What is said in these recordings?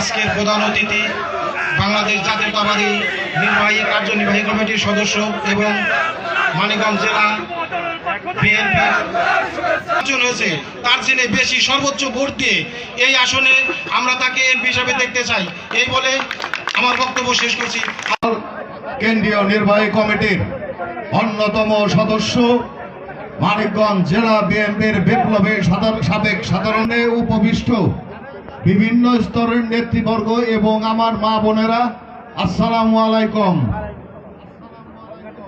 আজকের প্রধান অতিথি বাংলাদেশ জাতীয়তাবাদী নির্বাহী কার্যনির্বাহী কমিটির সদস্য এবং মানিকগঞ্জ জেলা হয়েছে। তার চেয়ে বেশি সর্বোচ্চ ভোট দিয়ে এই আসনে আমরা তাকে এমপি হিসাবে দেখতে চাই। এই বলে আমার বক্তব্য শেষ করছি। কেন্দ্রীয় নির্বাহী কমিটির অন্যতম সদস্য মানিকগঞ্জ জেলা বিএনপির বিপ্লবী সাবেক সাধারণে উপবিষ্ট বিভিন্ন স্তরের নেতৃবর্গ এবং আমার মা বোনেরা, আসসালামু আলাইকুম।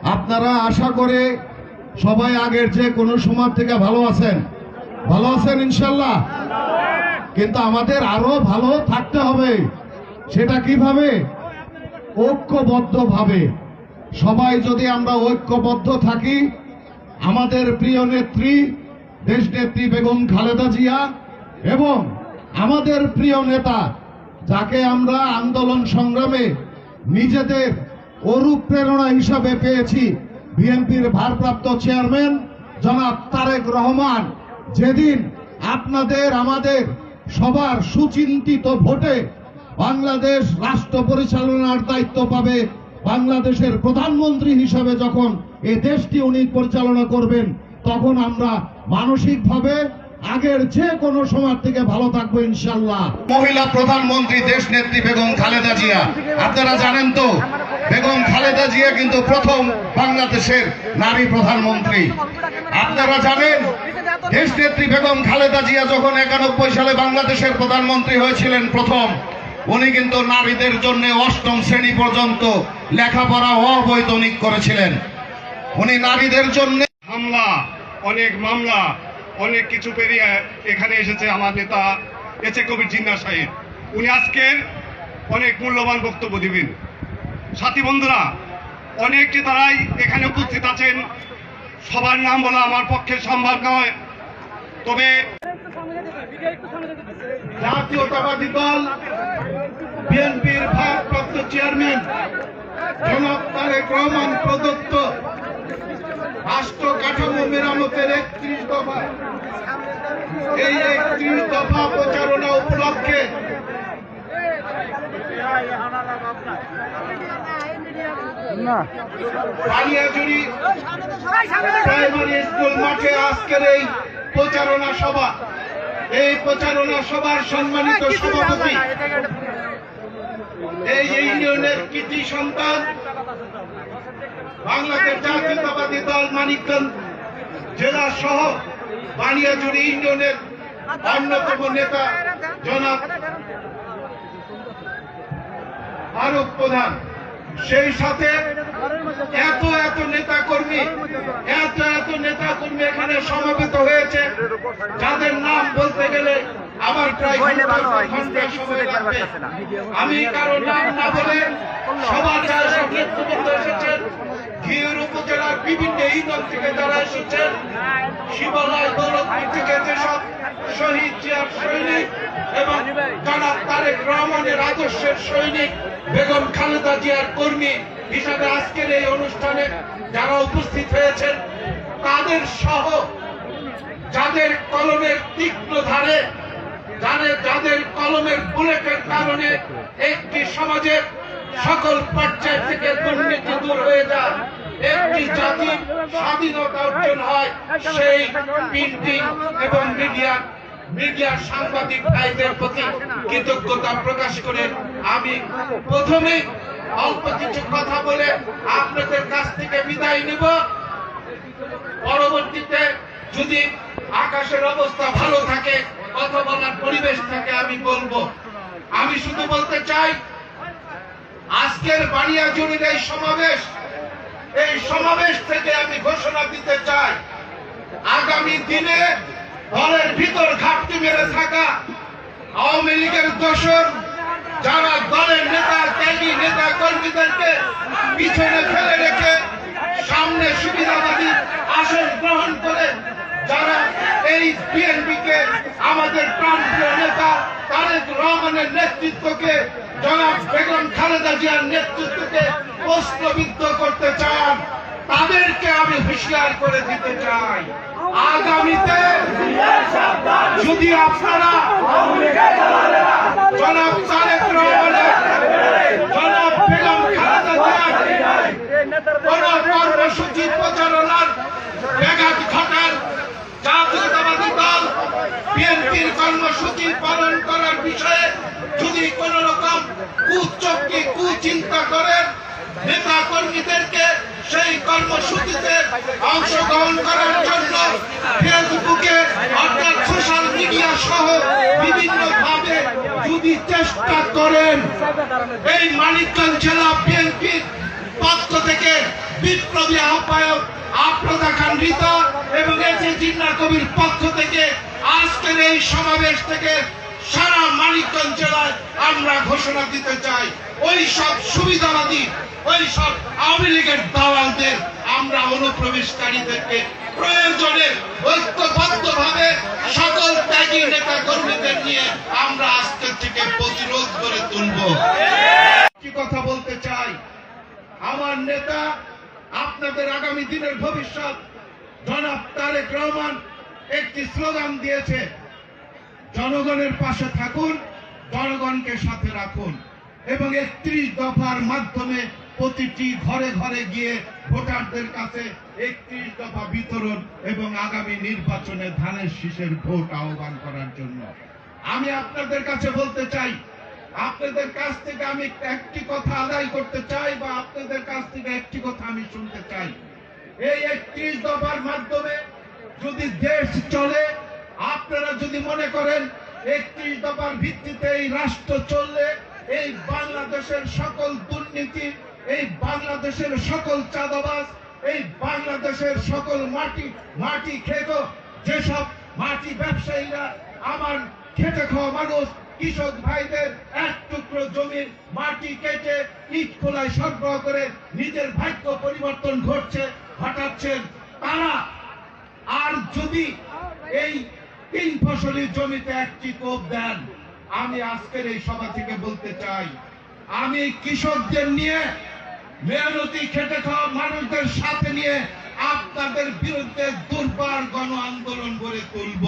আপনারা আশা করে সবাই আগের যে কোনো সময় থেকে ভালো আছেন। ভালো আছেন ইনশাল্লাহ? কিন্তু আমাদের আরও ভালো থাকতে হবে। সেটা কীভাবে? ঐক্যবদ্ধভাবে। সবাই যদি আমরা ঐক্যবদ্ধ থাকি, আমাদের প্রিয় নেত্রী দেশ নেত্রী বেগম খালেদা জিয়া এবং আমাদের প্রিয় নেতা, যাকে আমরা আন্দোলন সংগ্রামে নিজেদের অনুপ্রেরণা হিসাবে পেয়েছি, বিএনপির ভারপ্রাপ্ত চেয়ারম্যান জনাব তারেক রহমান। যেদিন আপনাদের, আমাদের সবার সুচিন্তিত ভোটে বাংলাদেশ রাষ্ট্র পরিচালনার দায়িত্ব পাবে বাংলাদেশের প্রধানমন্ত্রী হিসাবে যখন এ দেশটি উনি পরিচালনা করবেন, তখন আমরা মানসিকভাবে আগের যে কোনো সময় থেকে ভালো থাকব ইনশাল্লাহ মহিলা প্রধানমন্ত্রী দেশ নেত্রী বেগম খালেদা জিয়া। আপনারা জানেন তো, বেগম খালেদা জিয়া কিন্তু প্রথম বাংলাদেশের নারী প্রধানমন্ত্রী। আপনারা জানেন দেশ নেত্রী বেগম খালেদা জিয়া যখন একানব্বই সালে বাংলাদেশের প্রধানমন্ত্রী হয়েছিলেন প্রথম, উনি কিন্তু নারীদের জন্য অষ্টম শ্রেণি পর্যন্ত লেখাপড়া অবৈতনিক করেছিলেন। উনি নারীদের জন্য হামলা, অনেক মামলা অনেক কিছু পেরিয়ে এখানে এসেছে আমার নেতা এস এ কবির জিন্না সাহেব। উনি আজকের অনেক মূল্যবান বক্তব্য দিবেন। সাথী বন্ধুরা, অনেক নেতারাই এখানে উপস্থিত আছেন, সবার নাম বলা আমার পক্ষে সম্ভব নয়। তবে জাতীয়তাবাদী দল, বিএনপির ভারপ্রাপ্ত চেয়ারম্যান রহমান প্রদত্ত রাষ্ট্র কাঠামো মেরামতের একত্রিশ দফা এই একত্রিশ দফা প্রচারণা উপলক্ষে প্রাইমারি স্কুল মাঠে আজকের এই প্রচারণা সভা। এই প্রচারণা সভার সম্মানিত সভাপতি এই ইউনিয়নের কৃতি সন্তান বাংলাদেশ জাতীয়তাবাদী দল মানিকগঞ্জ জেলা সহ বানিয়াজুড়ি ইউনিয়নের অন্যতম নেতা জনাব ফারুক প্রধান সেই সাথে এত এত নেতা কর্মী এত এত নেতা কর্মী এখানে সমবেত হয়েছে যাদের নাম বলতে গেলে আমার প্রায় ঘণ্টা সময় লাগবে। আমি কারও নাম না বলে সবার যারা সব নেতৃবৃন্দ এসেছেন ঘিউর উপজেলার বিভিন্ন ইউনিয়ন থেকে যারা এসেছেন। শিবালয় দৌলতপুর থেকে যেসব শহীদ জিয়ার সৈনিক এবং জনাব তারেক রহমানের আদর্শের সৈনিক বেগম খালেদা জিয়ার কর্মী হিসাবে আজকের এই অনুষ্ঠানে যারা উপস্থিত হয়েছেন, তাদের সহ যাদের কলমের তীক্ষ্ণ ধারে যাদের কলমের বুলেটের কারণে একটি সমাজের সকল পর্যায় থেকে দুর্নীতি দূর হয়ে যায় একটি জাতির স্বাধীনতা অর্জন হয়, সেই প্রিন্টিং এবং মিডিয়া মিডিয়ার সাংবাদিক ভাইদের প্রতি কৃতজ্ঞতা প্রকাশ করে আমি প্রথমে অল্প কিছু কথা বলে আপনাদের কাছ থেকে বিদায় নেব। পরবর্তীতে যদি আকাশের অবস্থা ভালো থাকে কথা বলার পরিবেশ থাকে, আমি বলব। আমি শুধু বলতে চাই, আজকের বানিয়াজুড়ির এই সমাবেশ এই সমাবেশ থেকে আমি ঘোষণা দিতে চাই, আগামী দিনে দলের ভিতর ঘাটতি মেরে থাকা আওয়ামী লীগের দোষর যারা দলের নেতা, ত্যাগী নেতা কর্মীদেরকে পিছনে ফেলে রেখে সামনে সুবিধাবাদী আসন গ্রহণ করে যারা এই বিএনপি কে আমাদের প্রান্তীয় নেতা তারেক রহমানের নেতৃত্বকে জনাব বেগম খালেদা জিয়ার নেতৃত্বকে প্রশ্নবিদ্ধ করতে চান, তাদেরকে আমি হুঁশিয়ার করে দিতে চাই। আগামীতে যদি আপনারা জনাব তারেক রহমানের, জনাব বেগম খালেদা জিয়ার কোন কর্মসূচি প্রচারণার কর্মীদেরকে সেই কর্মসূচিতে অংশগ্রহণ করার জন্য ফেসবুকে অর্থাৎ সোশ্যাল মিডিয়া সহ বিভিন্ন ভাবে যদি চেষ্টা করেন, এই মানিকগঞ্জ জেলা বিএনপির পক্ষ থেকে বিপ্লবী আহ্বায়ক আফরোজা খান রিতা এবং এসে জিন্না কবির পক্ষ থেকে আজকের এই সমাবেশ থেকে সারা মানিকগঞ্জ জেলায় আমরা ঘোষণা দিতে চাই। ওই সব সুবিধাবাদী ওই সব আওয়ামী লীগের দালালদের আমরা অনুপ্রবেশকারীদেরকে প্রয়োজনে ঐক্যবদ্ধ ভাবে সকল ত্যাগী নেতা কর্মীদের নিয়ে আমরা আজকের থেকে প্রতিরোধ করে তুলব। কি কথা বলতে চাই। আমার নেতা, আপনাদের আগামী দিনের ভবিষ্যৎ, জনাব তারেক রহমান একটি স্লোগান দিয়েছে। জনগণের পাশে থাকুন, জনগণকে সাথে রাখুন। এবং একত্রিশ দফার মাধ্যমে প্রতিটি ঘরে ঘরে গিয়ে ভোটারদের কাছে একত্রিশ দফা বিতরণ এবং আগামী নির্বাচনে ধানের শীষের ভোট আহ্বান করার জন্য। আমি আপনাদের কাছে বলতে চাই, আপনাদের কাছ থেকে আমি একটি কথা আদায় করতে চাই বা আপনাদের কাছ থেকে একটি কথা আমি শুনতে চাই। এই একত্রিশ দফার মাধ্যমে যদি দেশ চলে, আপনারা যদি মনে করেন একত্রিশ দফার ভিত্তিতে এই রাষ্ট্র চললে এই বাংলাদেশের সকল দুর্নীতি, এই বাংলাদেশের সকল চাঁদাবাজ, এই বাংলাদেশের সকল মাটি মাটি খেত, যেসব মাটি ব্যবসায়ীরা আমার খেটে খাওয়া মানুষ, কৃষক ভাইদের এক টুকরো জমির মাটি কেটে ইট খোলায় সরবরাহ করে নিজের ভাগ্য পরিবর্তন ঘটছে, ঘটাচ্ছেন তারা। আর যদি এই তিন ফসলি জমিতে একটি কোপ দেন আমি আজকের এই সভা থেকে বলতে চাই, আমি কৃষকদের নিয়ে মেহনতি, খেটে খাওয়া মানুষদের সাথে নিয়ে আপনাদের বিরুদ্ধে দুর্বার গণ আন্দোলন গড়ে তুলব।